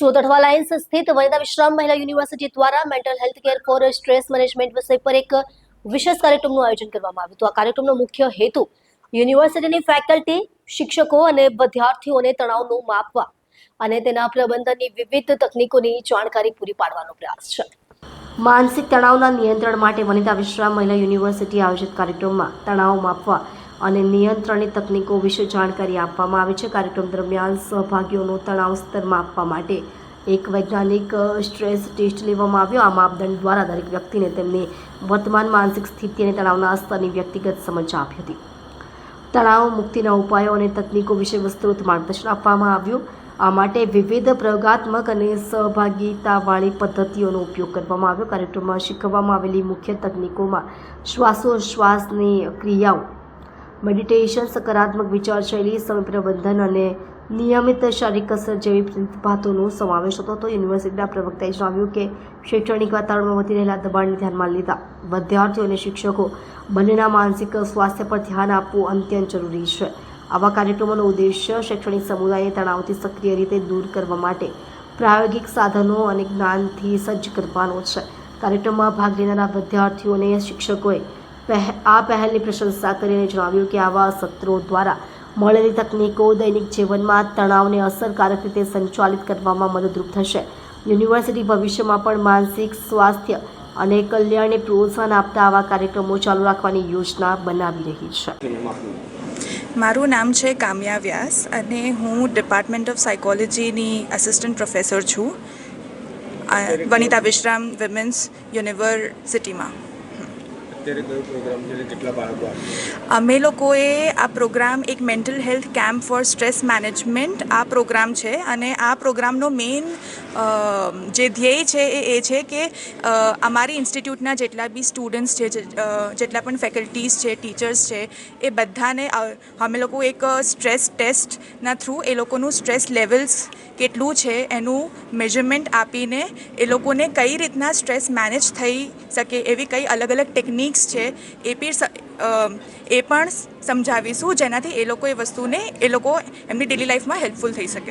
Surat Athwa lines સ્થિત વનિતા વિશ્રામ Mahila university દ્વારા mental health care for stress management વિષય પર એક વિશેષ કાર્યક્રમનું આયોજન કરવામાં આવ્યું હતું. આ કાર્યક્રમનો મુખ્ય હેતુ યુનિવર્સિટીની ફેકલ્ટી, શિક્ષકો અને વિદ્યાર્થીઓને તણાવનું માપવા અને તેના પ્રબંધનની વિવિધ તકનીકોની જાણકારી પૂરી પાડવાનો પ્રયાસ છે. માનસિક તણાવના નિયંત્રણ માટે વનિતા વિશ્રામ મહિલા યુનિવર્સિટી આયોજિત કાર્યક્રમમાં તણાવ માપવા અને નિયંત્રણની તકનીકો વિશે જાણકારી આપવામાં આવે છે. કાર્યક્રમ દરમિયાન સહભાગીઓનો તણાવ સ્તર માપવા માટે એક વૈજ્ઞાનિક સ્ટ્રેસ ટેસ્ટ લેવામાં આવ્યો. આ માપદંડ દ્વારા દરેક વ્યક્તિને તેમની વર્તમાન માનસિક સ્થિતિ અને તણાવના સ્તરની વ્યક્તિગત સમજ આપી હતી. તણાવ મુક્તિના ઉપાયો અને તકનીકો વિશે વિસ્તૃત માર્ગદર્શન આપવામાં આવ્યું. આ માટે વિવિધ પ્રયોગાત્મક અને સહભાગીતાવાળી પદ્ધતિઓનો ઉપયોગ કરવામાં આવ્યો. કાર્યક્રમમાં શીખવવામાં આવેલી મુખ્ય તકનીકોમાં શ્વાસોશ્વાસની ક્રિયાઓ મેડિટેશન, સકારાત્મક વિચારશૈલી સમય પ્રબંધન અને નિયમિત શારીરિક કસરત જેવી પ્રતિભાતોનો સમાવેશ થતો હતો. યુનિવર્સિટીના પ્રવક્તાએ જણાવ્યું કે શૈક્ષણિક વાતાવરણમાં વધી રહેલા દબાણને ધ્યાનમાં લીધા. વિદ્યાર્થીઓ અને શિક્ષકો બંનેના માનસિક સ્વાસ્થ્ય પર ધ્યાન આપવું અત્યંત જરૂરી છે. આવા કાર્યક્રમોનો ઉદ્દેશ્ય શૈક્ષણિક સમુદાયને તણાવથી સક્રિય રીતે દૂર કરવા માટે પ્રાયોગિક સાધનો અને જ્ઞાનથી સજ્જ કરવાનો છે. કાર્યક્રમમાં ભાગ લેનારા વિદ્યાર્થીઓ અને શિક્ષકોએ આ પહેલની પ્રશંસા કરીને જણાવ્યું કે આવા સત્રો દ્વારા મળેલી તકનીકો દૈનિક જીવનમાં તણાવને અસરકારક રીતે સંચાલિત કરવામાં મદદરૂપ થશે. યુનિવર્સિટી ભવિષ્યમાં પણ માનસિક સ્વાસ્થ્ય અને કલ્યાણને પ્રોત્સાહન આપતા આવા કાર્યક્રમો ચાલુ રાખવાની યોજના બનાવી રહી છે. મારું નામ છે કામ્યા વ્યાસ અને હું ડિપાર્ટમેન્ટ ઓફ સાયકોલોજીની અસિસ્ટન્ટ પ્રોફેસર છું વનિતા વિશ્રામ વિમેન્સ યુનિવર્સિટીમાં અત્યારે કયો પ્રોગ્રામ છે કેટલા બાળકો અમે લોકોએ આ પ્રોગ્રામ એક mental health camp for stress management આ પ્રોગ્રામ છે અને આ પ્રોગ્રામનો મેઇન જે ધ્યેય છે એ એ છે કે અમારી ઇન્સ્ટિટ્યૂટના જેટલા બી સ્ટુડન્ટ્સ છે જેટલા પણ ફેકલ્ટીઝ છે ટીચર્સ છે, એ બધાને અમે લોકો એક સ્ટ્રેસ ટેસ્ટના થ્રુ એ લોકોનું સ્ટ્રેસ લેવલ્સ કેટલું છે એનું મેજરમેન્ટ આપીને એ લોકોને કઈ રીતના સ્ટ્રેસ મેનેજ થઈ શકે એવી કઈ અલગ અલગ ટેકનિક્સ છે, એ પણ એ પણ સમજાવીશું, જેનાથી એ લોકો એ વસ્તુને, એ લોકો એમની ડેલી લાઈફમાં હેલ્પફુલ થઈ શકે.